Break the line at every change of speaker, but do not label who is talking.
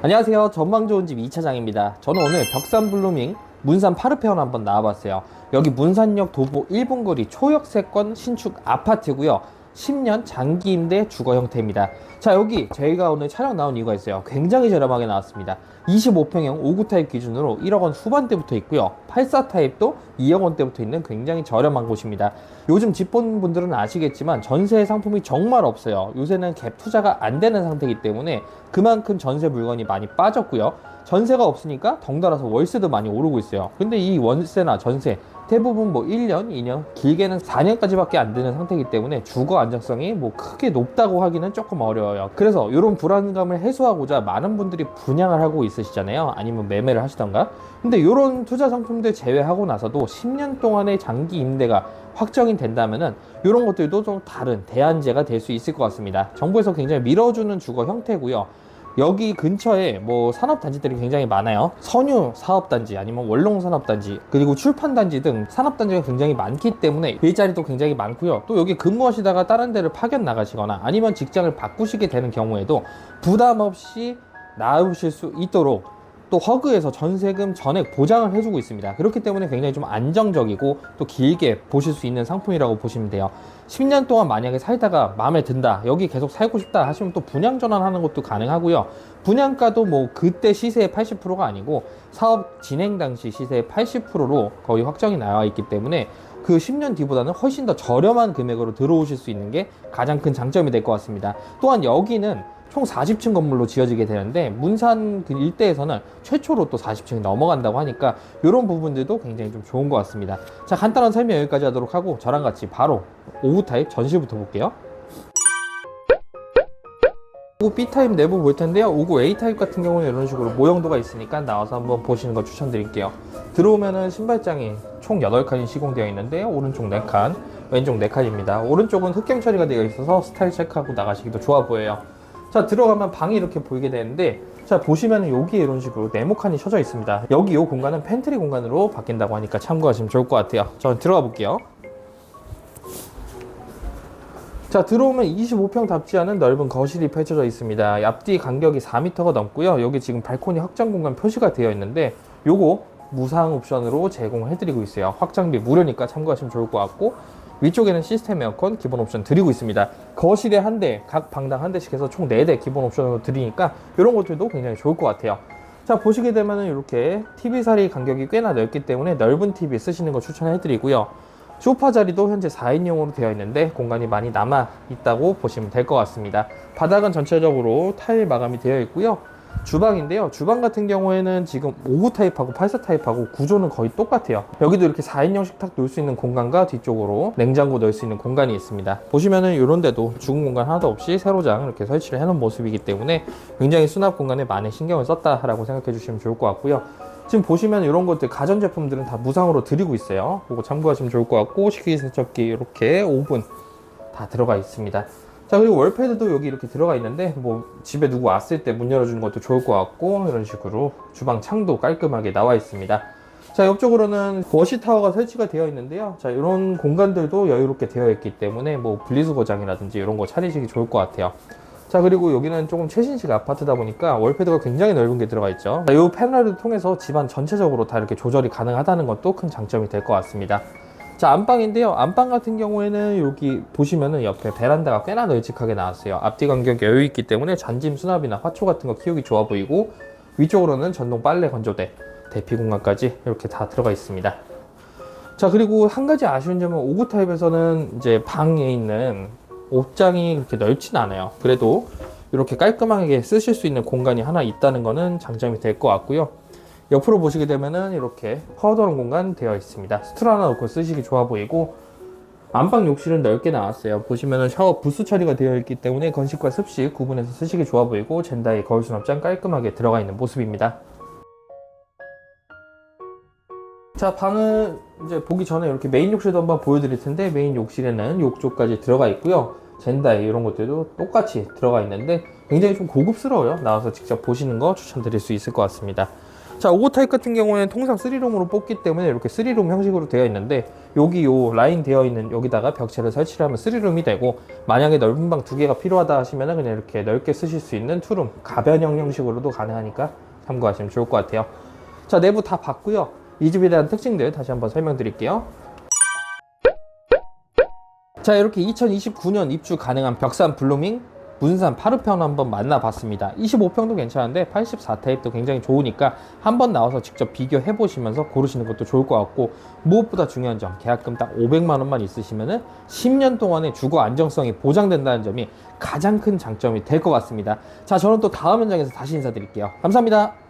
안녕하세요. 전망 좋은 집 2차장입니다. 저는 오늘 벽산 블루밍 문산 파르페온 한번 나와봤어요. 여기 문산역 도보 1분 거리 초역세권 신축 아파트고요. 10년 장기 임대 주거 형태입니다. 자, 여기 저희가 오늘 촬영 나온 이유가 있어요. 굉장히 저렴하게 나왔습니다. 25평형 5구 타입 기준으로 1억 원 후반대부터 있고요. 84 타입도 2억 원대부터 있는 굉장히 저렴한 곳입니다. 요즘 집 본 분들은 아시겠지만 전세 상품이 정말 없어요. 요새는 갭 투자가 안 되는 상태이기 때문에 그만큼 전세 물건이 많이 빠졌고요. 전세가 없으니까 덩달아서 월세도 많이 오르고 있어요. 근데 이 월세나 전세 대부분 뭐 1년, 2년, 길게는 4년까지밖에 안 되는 상태이기 때문에 주거 안정성이 뭐 크게 높다고 하기는 조금 어려워요. 그래서 이런 불안감을 해소하고자 많은 분들이 분양을 하고 있 으시잖아요. 아니면 매매를 하시던가. 근데 이런 투자 상품들 제외하고 나서도 10년 동안의 장기 임대가 확정이 된다면은 이런 것들도 좀 다른 대안제가 될 수 있을 것 같습니다. 정부에서 굉장히 밀어주는 주거 형태고요. 여기 근처에 뭐 산업단지들이 굉장히 많아요. 선유 사업단지 아니면 원롱 산업단지 그리고 출판단지 등 산업단지가 굉장히 많기 때문에 일자리도 굉장히 많고요. 또 여기 근무하시다가 다른 데를 파견 나가시거나 아니면 직장을 바꾸시게 되는 경우에도 부담 없이 나오실 수 있도록 또 허그에서 전세금 전액 보장을 해주고 있습니다. 그렇기 때문에 굉장히 좀 안정적이고 또 길게 보실 수 있는 상품이라고 보시면 돼요. 10년 동안 만약에 살다가 마음에 든다, 여기 계속 살고 싶다 하시면 또 분양 전환하는 것도 가능하고요. 분양가도 뭐 그때 시세의 80%가 아니고 사업 진행 당시 시세의 80%로 거의 확정이 나와 있기 때문에 그 10년 뒤보다는 훨씬 더 저렴한 금액으로 들어오실 수 있는 게 가장 큰 장점이 될 것 같습니다. 또한 여기는 총 40층 건물로 지어지게 되는데 문산 그 일대에서는 최초로 또 40층이 넘어간다고 하니까 이런 부분들도 굉장히 좀 좋은 것 같습니다. 자 간단한 설명 여기까지 하도록 하고 저랑 같이 바로 오후 타입 전시부터 볼게요. 오구 B타입 내부 볼 텐데요. 오구 A타입 같은 경우는 이런 식으로 모형도가 있으니까 나와서 한번 보시는 거 추천드릴게요. 들어오면은 신발장이 총 8칸이 시공되어 있는데 오른쪽 4칸, 왼쪽 4칸입니다. 오른쪽은 흑경 처리가 되어 있어서 스타일 체크하고 나가시기도 좋아 보여요. 자 들어가면 방이 이렇게 보이게 되는데 자 보시면 여기에 이런 식으로 네모칸이 쳐져 있습니다. 여기 이 공간은 팬트리 공간으로 바뀐다고 하니까 참고하시면 좋을 것 같아요. 저 들어가 볼게요. 자 들어오면 25평 답지 않은 넓은 거실이 펼쳐져 있습니다. 앞뒤 간격이 4m가 넘고요. 여기 지금 발코니 확장 공간 표시가 되어 있는데 요거 무상 옵션으로 제공해드리고 있어요. 확장비 무료니까 참고하시면 좋을 것 같고 위쪽에는 시스템 에어컨 기본 옵션 드리고 있습니다. 거실에 한 대, 각 방당 한 대씩 해서 총 4대 기본 옵션으로 드리니까 이런 것들도 굉장히 좋을 것 같아요. 자 보시게 되면은 이렇게 TV 사리 간격이 꽤나 넓기 때문에 넓은 TV 쓰시는 거 추천해드리고요. 소파 자리도 현재 4인용으로 되어 있는데 공간이 많이 남아 있다고 보시면 될 것 같습니다. 바닥은 전체적으로 타일 마감이 되어 있고요. 주방인데요. 주방 같은 경우에는 지금 5구 타입하고 84 타입하고 구조는 거의 똑같아요. 여기도 이렇게 4인용 식탁 놓을 수 있는 공간과 뒤쪽으로 냉장고 넣을 수 있는 공간이 있습니다. 보시면은 이런 데도 죽은 공간 하나도 없이 세로장 이렇게 설치를 해놓은 모습이기 때문에 굉장히 수납 공간에 많은 신경을 썼다라고 생각해 주시면 좋을 것 같고요. 지금 보시면 이런 것들 가전제품들은 다 무상으로 드리고 있어요. 그거 참고하시면 좋을 것 같고 식기세척기 이렇게 오븐 다 들어가 있습니다. 자 그리고 월패드도 여기 이렇게 들어가 있는데 뭐 집에 누구 왔을 때 문 열어주는 것도 좋을 것 같고 이런 식으로 주방 창도 깔끔하게 나와 있습니다. 자 옆쪽으로는 워시 타워가 설치가 되어 있는데요. 자 이런 공간들도 여유롭게 되어 있기 때문에 뭐 분리수거장이라든지 이런 거 차리시기 좋을 것 같아요. 자 그리고 여기는 조금 최신식 아파트다 보니까 월패드가 굉장히 넓은 게 들어가 있죠. 자, 이 패널을 통해서 집안 전체적으로 다 이렇게 조절이 가능하다는 것도 큰 장점이 될 것 같습니다. 자 안방인데요. 안방 같은 경우에는 여기 보시면은 옆에 베란다가 꽤나 널찍하게 나왔어요. 앞뒤 간격 여유 있기 때문에 잔짐 수납이나 화초 같은 거 키우기 좋아 보이고 위쪽으로는 전동 빨래 건조대 대피 공간까지 이렇게 다 들어가 있습니다. 자 그리고 한 가지 아쉬운 점은 5구 타입에서는 이제 방에 있는 옷장이 그렇게 넓진 않아요. 그래도 이렇게 깔끔하게 쓰실 수 있는 공간이 하나 있다는 거는 장점이 될 것 같고요 옆으로 보시게 되면은 이렇게 파우더런 공간 되어 있습니다. 스툴 하나 놓고 쓰시기 좋아 보이고 안방 욕실은 넓게 나왔어요. 보시면은 샤워 부스 처리가 되어 있기 때문에 건식과 습식 구분해서 쓰시기 좋아 보이고 젠다이 거울 수납장 깔끔하게 들어가 있는 모습입니다. 자 방을 이제 보기 전에 이렇게 메인 욕실도 한번 보여드릴 텐데 메인 욕실에는 욕조까지 들어가 있고요. 젠다이 이런 것들도 똑같이 들어가 있는데 굉장히 좀 고급스러워요. 나와서 직접 보시는 거 추천드릴 수 있을 것 같습니다. 자, 5 타입 같은 경우에는 통상 3룸으로 뽑기 때문에 이렇게 3룸 형식으로 되어 있는데 여기 요 라인 되어 있는 여기다가 벽체를 설치를 하면 3룸이 되고 만약에 넓은 방 두 개가 필요하다 하시면 그냥 이렇게 넓게 쓰실 수 있는 투룸 가변형 형식으로도 가능하니까 참고하시면 좋을 것 같아요. 자, 내부 다 봤고요. 이 집에 대한 특징들 다시 한번 설명드릴게요. 자 이렇게 2029년 입주 가능한 벽산 블루밍 문산 파르편 한번 만나봤습니다. 25평도 괜찮은데 84타입도 굉장히 좋으니까 한번 나와서 직접 비교해 보시면서 고르시는 것도 좋을 것 같고 무엇보다 중요한 점 계약금 딱 500만 원만 있으시면은 10년 동안의 주거 안정성이 보장된다는 점이 가장 큰 장점이 될 것 같습니다. 자 저는 또 다음 현장에서 다시 인사드릴게요. 감사합니다